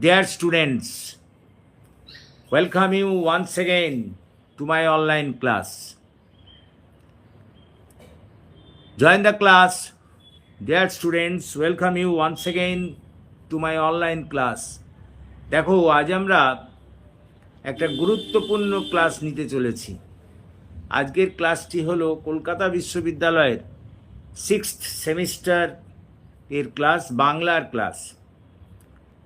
Dear students, welcome you once again to my online class. Join the class. Dear students, welcome you once again to my online class. দেখো আজ আমরা একটা গুরুত্বপূর্ণ class নিতে চলেছি আজকের ক্লাসটি হলো কলকাতা বিশ্ববিদ্যালয়ের সিক্সথ সেমিস্টার এর ক্লাস বাংলার ক্লাস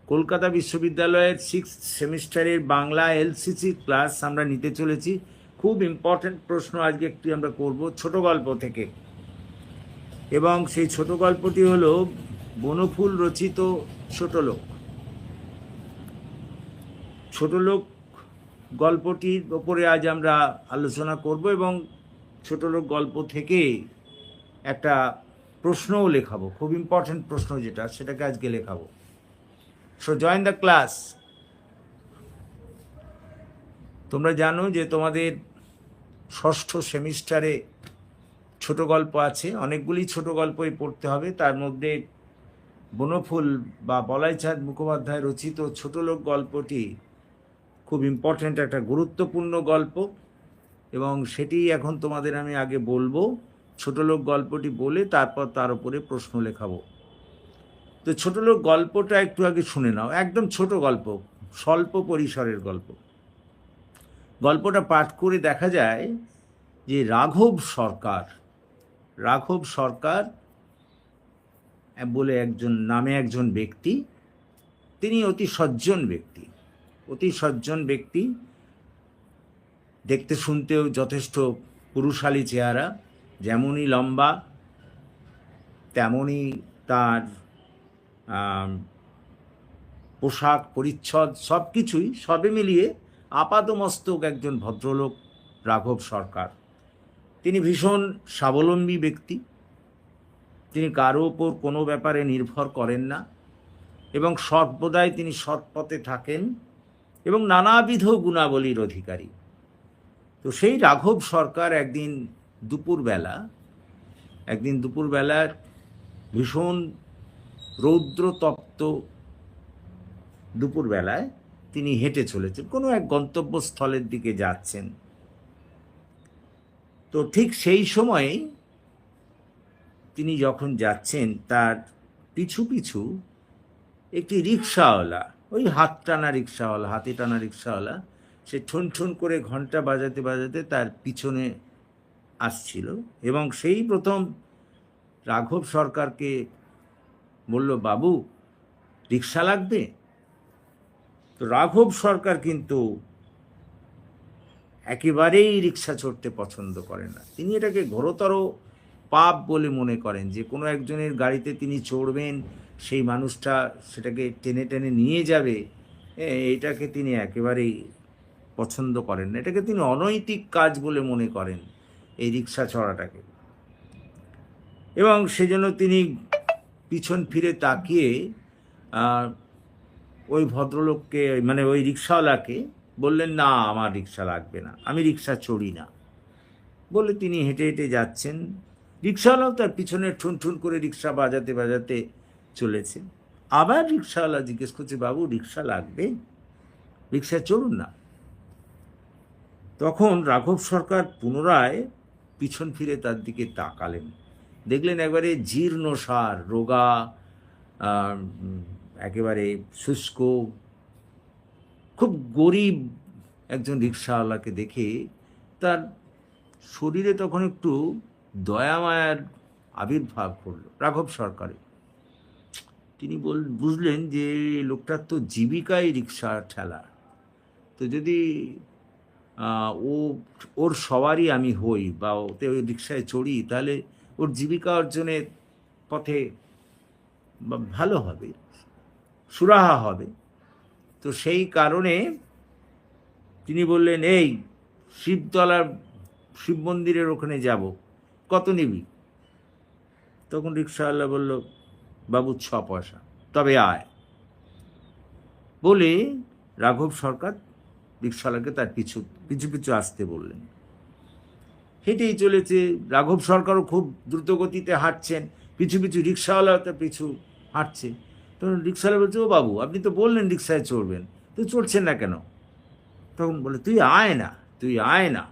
কলকাতা বিশ্ববিদ্যালয়ের সিক্স সেমিস্টারের বাংলা এলসিসি ক্লাস আমরা নিতে চলেছি। খুব ইম্পর্ট্যান্ট প্রশ্ন আজকে একটি আমরা করব ছোট গল্প থেকে। এবং সেই ছোট গল্পটি হলো, বনফুল রচিত ছোট লোক ছোট লোক গল্পটির ওপরে আজ আমরা আলোচনা করব এবং ছোট লোক গল্প থেকে একটা প্রশ্নও লেখাবো। খুব ইম্পর্ট্যান্ট প্রশ্ন যেটা, সেটাকে আজকে লেখাবো। সো জয়েন দ্য ক্লাস তোমরা জানো যে তোমাদের ষষ্ঠ সেমিস্টারে ছোট গল্প আছে। অনেকগুলি ছোট গল্পই পড়তে হবে। তার মধ্যে বনফুল বা বলাইচাঁদ মুখোপাধ্যায় রচিত ছোট লোক গল্পটি খুব ইম্পর্ট্যান্ট একটা গুরুত্বপূর্ণ গল্প এবং সেটি এখন তোমাদের আমি আগে বলব। ছোট লোক গল্পটি বলে তারপর তার উপরে প্রশ্ন লেখাবো। তো ছোট লোক গল্পটা একটু আগে শুনে নাও। একদম ছোট গল্প, স্বল্প পরিসরের গল্প। গল্পটা পাঠ করে দেখা যায় যে রাঘব সরকার রাঘব সরকার বলে একজন, নামে একজন ব্যক্তি, তিনি অতি সজ্জন ব্যক্তি। অতি সজ্জন ব্যক্তি, দেখতে শুনতেও যথেষ্ট পুরুষালী চেহারা, যেমনই লম্বা, তেমনই তার পোশাক, পরিচ্ছদ সব কিছুই সবে মিলিয়ে আপাদমস্তক একজন ভদ্রলোক রাঘব সরকার। তিনি ভীষণ স্বাবলম্বী ব্যক্তি। তিনি কারও ওপর কোনো ব্যাপারে নির্ভর করেন না এবং সর্বদাই তিনি সৎ পথে থাকেন এবং নানাবিধ গুণাবলীর অধিকারী। তো সেই রাঘব সরকার একদিন দুপুরবেলা, একদিন দুপুরবেলার ভীষণ রৌদ্রতপ্ত দুপুরবেলায় তিনি হেঁটে চলেছেন। কোনো এক গন্তব্যস্থলের দিকে যাচ্ছেন। তো ঠিক সেই সময়েই তিনি যখন যাচ্ছেন, তার পিছু পিছু একটি রিক্সাওয়ালা, ওই হাত টানা রিক্সাওয়ালা হাতে টানা রিক্সাওয়ালা, সে ঠুন ঠুন করে ঘণ্টা বাজাতে বাজাতে তার পিছনে আসছিল এবং সেই প্রথম রাঘব সরকারকে বলল, বাবু, রিক্সা লাগবে? তো রাঘব সরকার কিন্তু একেবারেই রিক্সা চড়তে পছন্দ করেন না। তিনি এটাকে ঘোরতর পাপ বলে মনে করেন। যে কোনো একজনের গাড়িতে তিনি চড়বেন, সেই মানুষটা সেটাকে টেনে টেনে নিয়ে যাবে এটাকে তিনি একেবারেই পছন্দ করেন না। এটাকে তিনি অনৈতিক কাজ বলে মনে করেন এই রিক্সা চড়াটাকে। এবং সেজন্য তিনি পিছন ফিরে তাকিয়ে ওই ভদ্রলোককে মানে ওই রিক্সাওয়ালাকে বললেন, না, আমার রিক্সা লাগবে না। আমি রিক্সা চড়ি না। বলে তিনি হেঁটে হেঁটে যাচ্ছেন। রিক্সাওয়ালাও তার পিছনে ঠুন ঠুন করে রিক্সা বাজাতে বাজাতে চলেছে। আবার রিক্সাওয়ালা জিজ্ঞেস করছে, বাবু, রিক্সা লাগবে? রিক্সা চড়ুন না? তখন রাঘব সরকার পুনরায় পিছন ফিরে তার দিকে তাকালেন। দেখলেন একবারে জীর্ণ সার, রোগা একেবারে শুষ্ক, খুব গরিব একজন রিক্সাওয়ালাকে দেখে তার শরীরে তখন একটু দয়া মায়ার আবির্ভাব করল রাঘব সরকারের। তিনি বল, বুঝলেন যে লোকটার তো জীবিকাই রিক্সা ঠেলা। তো যদি ও, ওর সবারই আমি হই বা ওতে ওই রিক্সায় চড়ি, তাহলে ওর জীবিকা অর্জনের পথে ভালো হবে, সুরাহা হবে। তো সেই কারণে তিনি বললেন, এই শিবতলার শিব মন্দিরের ওখানে যাব, কত নিবি? তখন রিক্সাওয়ালা বলল, বাবু, ছ পয়সা, তবে আয়। বলে রাঘব সরকার রিক্সাওয়ালাকে তার পিছু পিছু পিছু আসতে বললেন। হেঁটেই চলেছে। রাঘব সরকারও খুব দ্রুত গতিতে হাঁটছেন। পিছু পিছু রিক্সাওয়ালা তার পিছু হাঁটছে। তখন রিক্সাওয়ালা বলছে, ও বাবু, আপনি তো বললেন রিক্সায় চড়বেন। তো চড়ছেন না কেন? তখন বলে, তুই আয় না, তুই আয় না।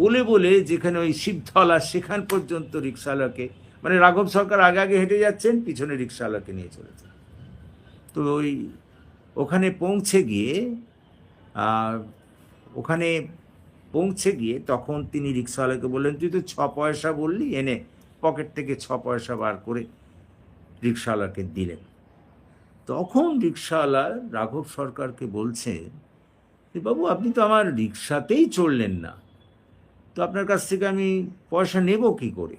বলে বলে যেখানে ওই শিবথলা সেখান পর্যন্ত রিক্সাওয়ালাকে মানে রাঘব সরকার আগে আগে হেঁটে যাচ্ছেন, পিছনে রিক্সাওয়ালাকে নিয়ে চলেছেন তো ওই ওখানে পৌঁছে গিয়ে ওখানে পৌঁছে গিয়ে তখন তিনি রিক্সাওয়ালাকে বললেন, তুই তো ছ পয়সা বললি, এনে পকেট থেকে ছ পয়সা বার করে রিক্সাওয়ালাকে দিলেন। তখন রিক্সাওয়ালা রাঘব সরকারকে বলছে যে বাবু, আপনি তো আমার রিক্সাতেই চললেন না। তো আপনার কাছ থেকে আমি পয়সা নেব কি করে?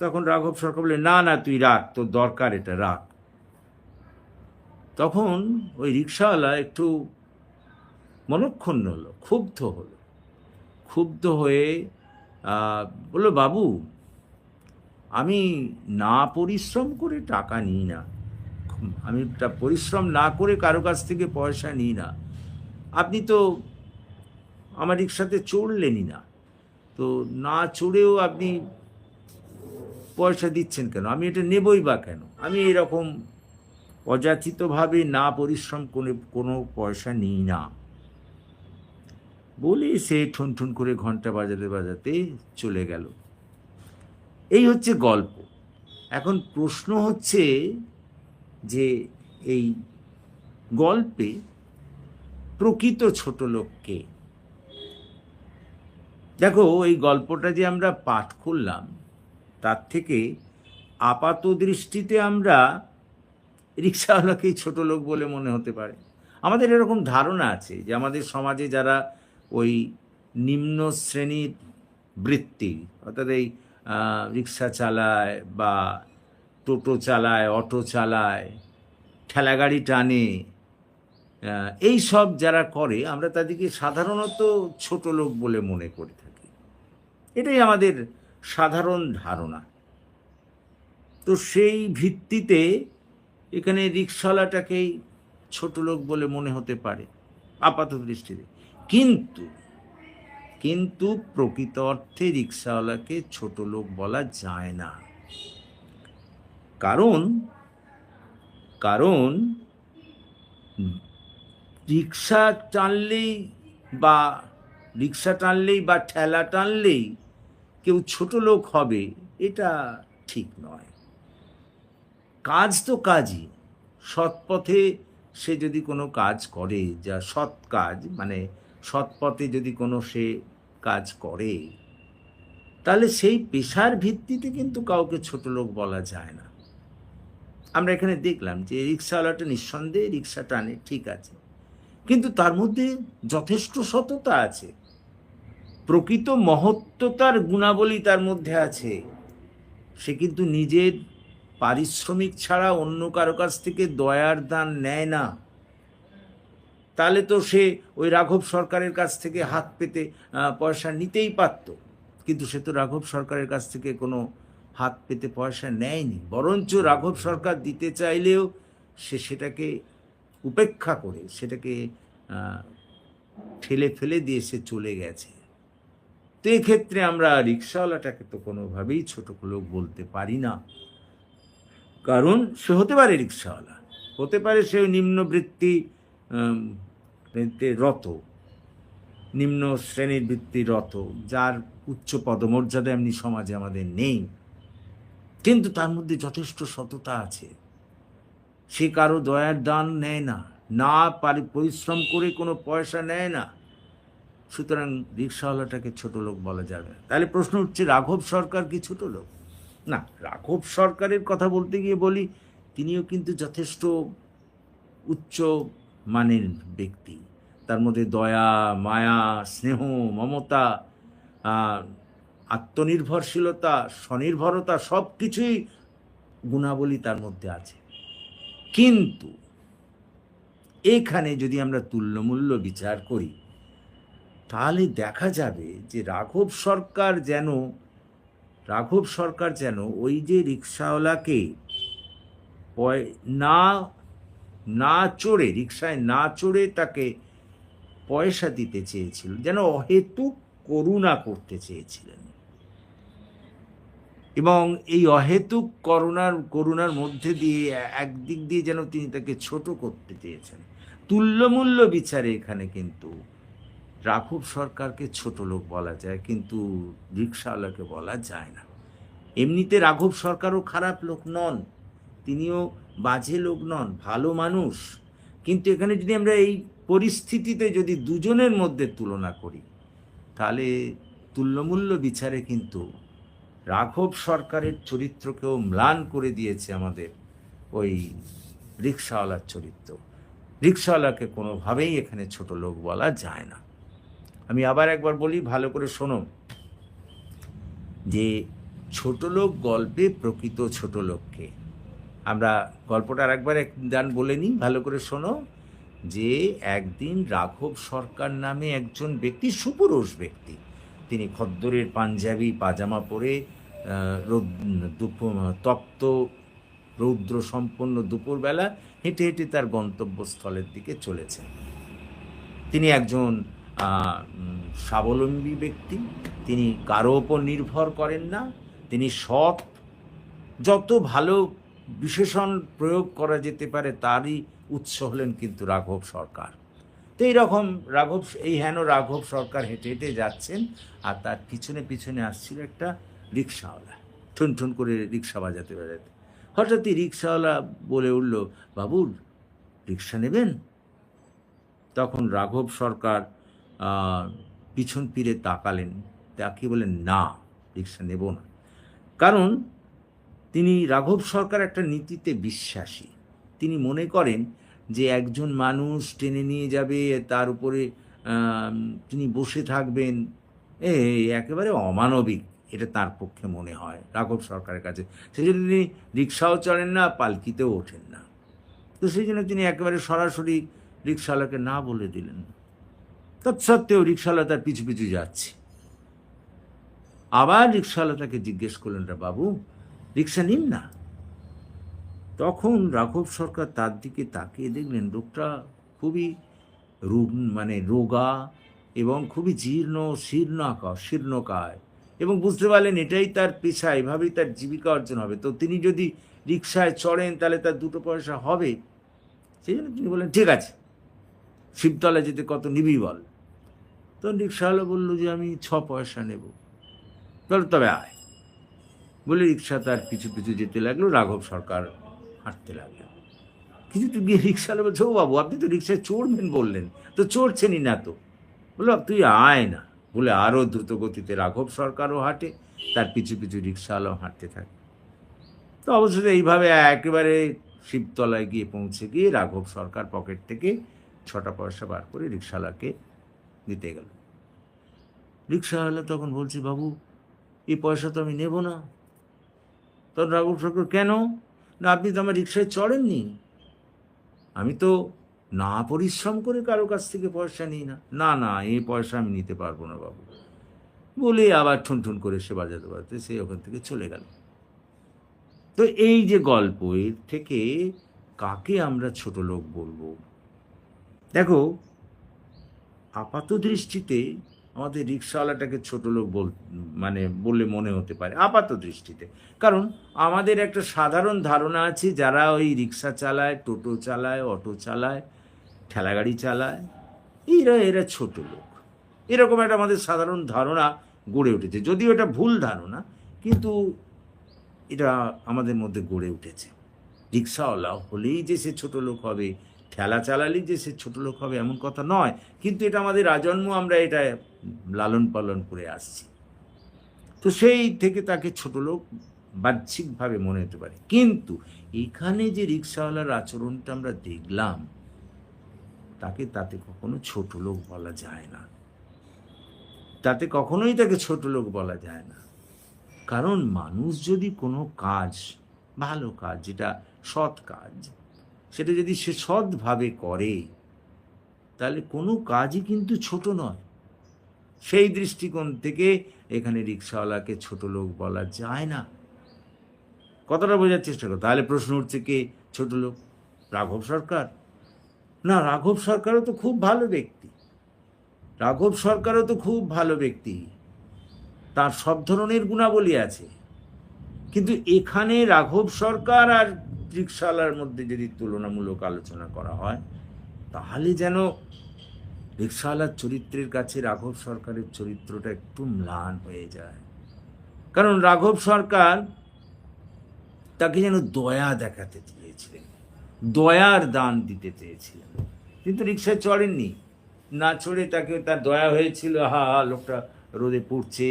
তখন রাঘব সরকার বলে না না, তুই রাখ, তোর দরকার এটা, রাখ। তখন ওই রিক্সাওয়ালা একটু মনক্ষুণ্ণ হলো, ক্ষুব্ধ হলো। ক্ষুব্ধ হয়ে বলল, বাবু, আমি না পরিশ্রম করে টাকা নিই না। আমি পরিশ্রম না করে কারও কাছ থেকে পয়সা নিই না। আপনি তো আমার রিক্সাতে চড়লেনই না। তো না চড়েও আপনি পয়সা দিচ্ছেন কেন? আমি এটা নেবই বা কেন? আমি এরকম অযাচিতভাবে না পরিশ্রম করে কোনো পয়সা নিই না। বলে সে ঠুন ঠুন করে ঘণ্টা বাজাতে বাজাতে চলে গেল। এই হচ্ছে গল্প। এখন প্রশ্ন হচ্ছে যে এই গল্পে প্রকৃত ছোট লোককে দেখো এই গল্পটা যে আমরা পাঠ করলাম, তার থেকে আপাত দৃষ্টিতে আমরা রিক্সাওয়ালাকেই ছোট লোক বলে মনে হতে পারে। আমাদের এরকম ধারণা আছে যে আমাদের সমাজে যারা ওই নিম্ন শ্রেণির বৃত্তি, অর্থাৎ এই রিক্সা চালায় বা টোটো চালায়, অটো চালায় ঠেলাগাড়ি টানে এই সব যারা করে, আমরা তাদেরকে সাধারণত ছোট লোক বলে মনে করে থাকি। এটাই আমাদের সাধারণ ধারণা। তো সেই ভিত্তিতে এখানে রিক্সাওয়ালাটাকেই ছোট লোক বলে মনে হতে পারে, আপাত দৃষ্টিতে। কিন্তু কিন্তু প্রকৃত অর্থে রিক্সাওয়ালাকে ছোট লোক বলা যায় না। কারণ কারণ রিক্সা টানলেই বা রিক্সা টানলেই বা ঠেলা টানলেই কেউ ছোট লোক হবে, এটা ঠিক নয়। কাজ তো কাজই। সৎ পথে সে যদি কোনো কাজ করে, যা সৎ কাজ মানে সৎ পথে যদি কোনো সে কাজ করে, তাহলে সেই পেশার ভিত্তিতে কিন্তু কাউকে ছোট লোক বলা যায় না। আমরা এখানে দেখলাম যে রিক্সাওয়ালাটা নিঃসন্দেহে রিক্সা টানে, ঠিক আছে। কিন্তু তার মধ্যে যথেষ্ট সততা আছে। প্রকৃত মহত্বতার গুণাবলী তার মধ্যে আছে। সে কিন্তু নিজের পারিশ্রমিক ছাড়া অন্য কারও কাছ থেকে দয়ার দান নেয় না। তাহলে তো সে ওই রাঘব সরকারের কাছ থেকে হাত পেতে পয়সা নিতেই পারত। কিন্তু সে তো রাঘব সরকারের কাছ থেকে কোনো হাত পেতে পয়সা নেয়নি। বরঞ্চ রাঘব সরকার দিতে চাইলেও সে সেটাকে উপেক্ষা করে, সেটাকে ঠেলে ফেলে দিয়ে সে চলে গেছে। তো এক্ষেত্রে আমরা রিক্সাওয়ালাটাকে তো কোনোভাবেই ছোট লোক বলতে পারি না। কারণ সে হতে পারে রিক্সাওয়ালা। হতে পারে সে নিম্নবৃত্তি রত নিম্ন শ্রেণির বৃত্তি রত যার উচ্চ পদমর্যাদা এমনি সমাজে আমাদের নেই। কিন্তু তার মধ্যে যথেষ্ট সততা আছে। সে কারও দয়ার দান নেয় না না পারি পরিশ্রম করে কোনো পয়সা নেয় না। সুতরাং রিক্সাওয়ালাটাকে ছোট লোক বলা যাবে তাহলে প্রশ্ন উঠছে, রাঘব সরকার কি ছোট লোক? না, রাঘব সরকারের কথা বলতে গিয়ে বলি, তিনিও কিন্তু যথেষ্ট উচ্চ মানের ব্যক্তি। তার মধ্যে দয়া, মায়া, স্নেহ, মমতা আত্মনির্ভরশীলতা, স্বনির্ভরতা সব কিছুই গুণাবলী তার মধ্যে আছে। কিন্তু এখানে যদি আমরা তুল্যমূল্য বিচার করি, তাহলে দেখা যাবে যে রাঘব সরকার যেন, রাঘব সরকার যেন ওই যে রিক্সাওয়ালাকে না না চড়ে রিক্সায় না চড়ে তাকে পয়সা দিতে চেয়েছিল, যেন অহেতুক করুণা করতে চেয়েছিলেন। এবং এই অহেতুক করোনার করুণার মধ্যে দিয়ে একদিক দিয়ে যেন তিনি তাকে ছোট করতে চেয়েছেন। তুল্যমূল্য বিচারে এখানে কিন্তু রাঘব সরকারকে ছোট লোক বলা যায়, কিন্তু রিক্সাওয়ালাকে বলা যায় না। এমনিতে রাঘব সরকারও খারাপ লোক নন, তিনিও বাজে লোক নন, ভালো মানুষ। কিন্তু এখানে যদি আমরা এই পরিস্থিতিতে যদি দুজনের মধ্যে তুলনা করি, তাহলে তুল্যমূল্য বিচারে কিন্তু রাঘব সরকারের চরিত্রকেও ম্লান করে দিয়েছে আমাদের ওই রিক্সাওয়ালার চরিত্র। রিক্সাওয়ালাকে কোনোভাবেই এখানে ছোট লোক বলা যায় না। আমি আবার একবার বলি, ভালো করে শোনো। যে ছোট লোক গল্পে প্রকৃত ছোট লোককে আমরা গল্পটা আর একবার এক গান বলে নিই, ভালো করে শোনো। যে একদিন রাঘব সরকার নামে একজন ব্যক্তি, সুপুরুষ ব্যক্তি, তিনি খদ্দরের পাঞ্জাবি, পাজামা পরে তপ্ত রৌদ্র সম্পন্ন দুপুরবেলা হেঁটে হেঁটে তার গন্তব্যস্থলের দিকে চলেছেন। তিনি একজন স্বাবলম্বী ব্যক্তি, তিনি কারও ওপর নির্ভর করেন না, তিনি সৎ। যত ভালো বিশেষণ প্রয়োগ করা যেতে পারে, তারই উৎস হলেন কিন্তু রাঘব সরকার। তো এইরকম রাঘব, এই হেন রাঘব সরকার হেঁটে হেঁটে যাচ্ছেন আর তার পিছনে পিছনে আসছিল একটা রিক্সাওয়ালা। ঠুন ঠুন করে রিক্সা বাজাতে বাজাতে। হঠাৎই রিক্সাওয়ালা বলে উঠল, বাবু, রিক্সা নেবেন? তখন রাঘব সরকার পিছন ফিরে তাকালেন। তাকিয়ে বলেন না, রিক্সা নেব না। কারণ তিনি রাঘব সরকার একটা নীতিতে বিশ্বাসী। তিনি মনে করেন যে একজন মানুষ টেনে নিয়ে যাবে, তার উপরে তিনি বসে থাকবেন, এ, একেবারে অমানবিক, এটা তার পক্ষে মনে হয় রাঘব সরকারের কাছে। সেই জন্য তিনি রিক্সাও চড়েন না, পালকিতেও ওঠেন না। তো সেই জন্য তিনি একেবারে সরাসরি রিক্সাওয়ালাকে না বলে দিলেন। তৎসত্ত্বেও রিক্সাওয়ালা তার পিছু পিছু যাচ্ছে। আবার রিক্সাওয়ালা তাকে জিজ্ঞেস করলেন রে বাবু রিক্সা নিন না। তখন রাঘব সরকার তার দিকে তাকিয়ে দেখলেন লোকটা খুবই রোগ মানে রোগা এবং খুবই জীর্ণ শীর্ণাকার শীর্ণকায় এবং বুঝতে পারলেন এটাই তার পেশা, এভাবেই তার জীবিকা অর্জন হবে। তো তিনি যদি রিক্সায় চড়েন তাহলে তার দুটো পয়সা হবে। সেই জন্য তিনি বললেন, ঠিক আছে, শিবতলা যেতে কত নিবি বল। তখন রিক্সাওয়ালা বলল যে, আমি ছ পয়সা নেব। বলো তবে আয়। বলে রিক্সা তার পিছু পিছু যেতে লাগল, রাঘব সরকার হাঁটতে লাগলেন। কিছুটা গিয়ে রিক্সাওয়ালা বলছে ও বাবু, আপনি তো রিক্সায় চড়বেন বললেন। তো চড়ছেনই না তো। বলল তুই আয় না। বলে আরও দ্রুত গতিতে রাঘব সরকারও হাঁটে, তার পিছু পিছু রিক্সাওয়ালাও হাঁটতে থাকে। তো অবশ্যই এইভাবে একেবারে শিবতলায় গিয়ে পৌঁছে গিয়ে রাঘব সরকার পকেট থেকে ছটা পয়সা বার করে রিক্সাওয়ালাকে দিতে গেল। রিক্সাওয়ালা তখন বলছে, বাবু, এই পয়সা তো আমি নেব না। তখন রাঘব ঠাকুর, কেন? না, আপনি তো আমার রিক্সায় চড়েননি। আমি তো না পরিশ্রম করে কারও কাছ থেকে পয়সা নিই না। না না, এই পয়সা আমি নিতে পারব না বাবু। বলে আবার ঠুন ঠুন করে সে বাজাতে বাজাতে সে ওখান থেকে চলে গেল। তো এই যে গল্প, এর থেকে কাকে আমরা ছোট লোক বলব? দেখো, আপাত দৃষ্টিতে আমাদের রিক্সাওয়ালাটাকে ছোট লোক বল মানে বলে মনে হতে পারে, আপাত দৃষ্টিতে। কারণ আমাদের একটা সাধারণ ধারণা আছে, যারা ওই রিক্সা চালায়, টোটো চালায়, অটো চালায়, ঠেলাগাড়ি চালায়, এরা এরা ছোট লোক। এরকম একটা আমাদের সাধারণ ধারণা গড়ে উঠেছে। যদিও এটা ভুল ধারণা, কিন্তু এটা আমাদের মধ্যে গড়ে উঠেছে। রিক্সাওয়ালা হলেই যে সে ছোট লোক হবে ঠেলা চালালেই যে সে ছোট লোক হবে এমন কথা নয়, কিন্তু এটা আমাদের আজন্ম আমরা এটা লালন পালন করে আসছি। তো সেই থেকে তাকে ছোট লোক বাহ্যিকভাবে মনে হতে পারে। কিন্তু এখানে যে রিক্সাওয়ালার আচরণটা আমরা দেখলাম, তাকে তাতে কখনো ছোট লোক বলা যায় না। তাতে কখনোই তাকে ছোট লোক বলা যায় না। কারণ মানুষ যদি কোনো কাজ, ভালো কাজ, যেটা সৎ কাজ সেটা যদি সে সৎভাবে করে, তাহলে কোনো কাজই কিন্তু ছোট নয়। সেই দৃষ্টিকোণ থেকে এখানে রিক্সাওয়ালাকে ছোট লোক বলা যায় না। কতটা বোঝার চেষ্টা করো। তাহলে প্রশ্ন উঠছে কে? ছোট লোক। রাঘব সরকার। না, রাঘব সরকারও তো খুব ভালো ব্যক্তি। রাঘব সরকারও তো খুব ভালো ব্যক্তি। তার সব ধরনের গুণাবলী আছে। কিন্তু এখানে রাঘব সরকার আর রিক্সাওয়ালার মধ্যে যদি তুলনামূলক আলোচনা করা হয়, তাহলে যেন রিক্সাওয়ালার চরিত্রের কাছে রাঘব সরকারের চরিত্রটা একটু ম্লান হয়ে যায়। কারণ রাঘব সরকার তাকে যেন দয়া দেখাতে চেয়েছিলেন, দয়ার দান দিতে চেয়েছিলেন। কিন্তু রিক্সায় চড়েননি, না চড়ে তাকে তার দয়া হয়েছিল হা হা লোকটা রোদে পড়ছে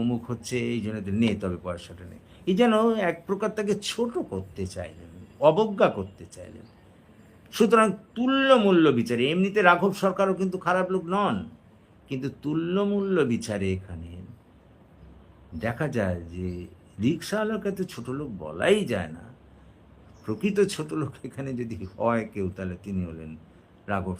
অমুক হচ্ছে, এই জন্য নে, তবে পয়সাটা নেই এই যেন এক প্রকার তাকে ছোট করতে চাইলেন, অবজ্ঞা করতে চাইলেন। সুতরাং তুল্য মূল্য বিচারে, এমনিতে রাঘব সরকারও কিন্তু খারাপ লোক নন, কিন্তু তুল্য মূল্য বিচারে এখানে দেখা যায় যে রিক্সাওয়ালাকে তো ছোট লোক বলাই যায় না। প্রকৃত ছোট লোক এখানে যদি হয় কেউ, তাহলে তিনি হলেন রাঘব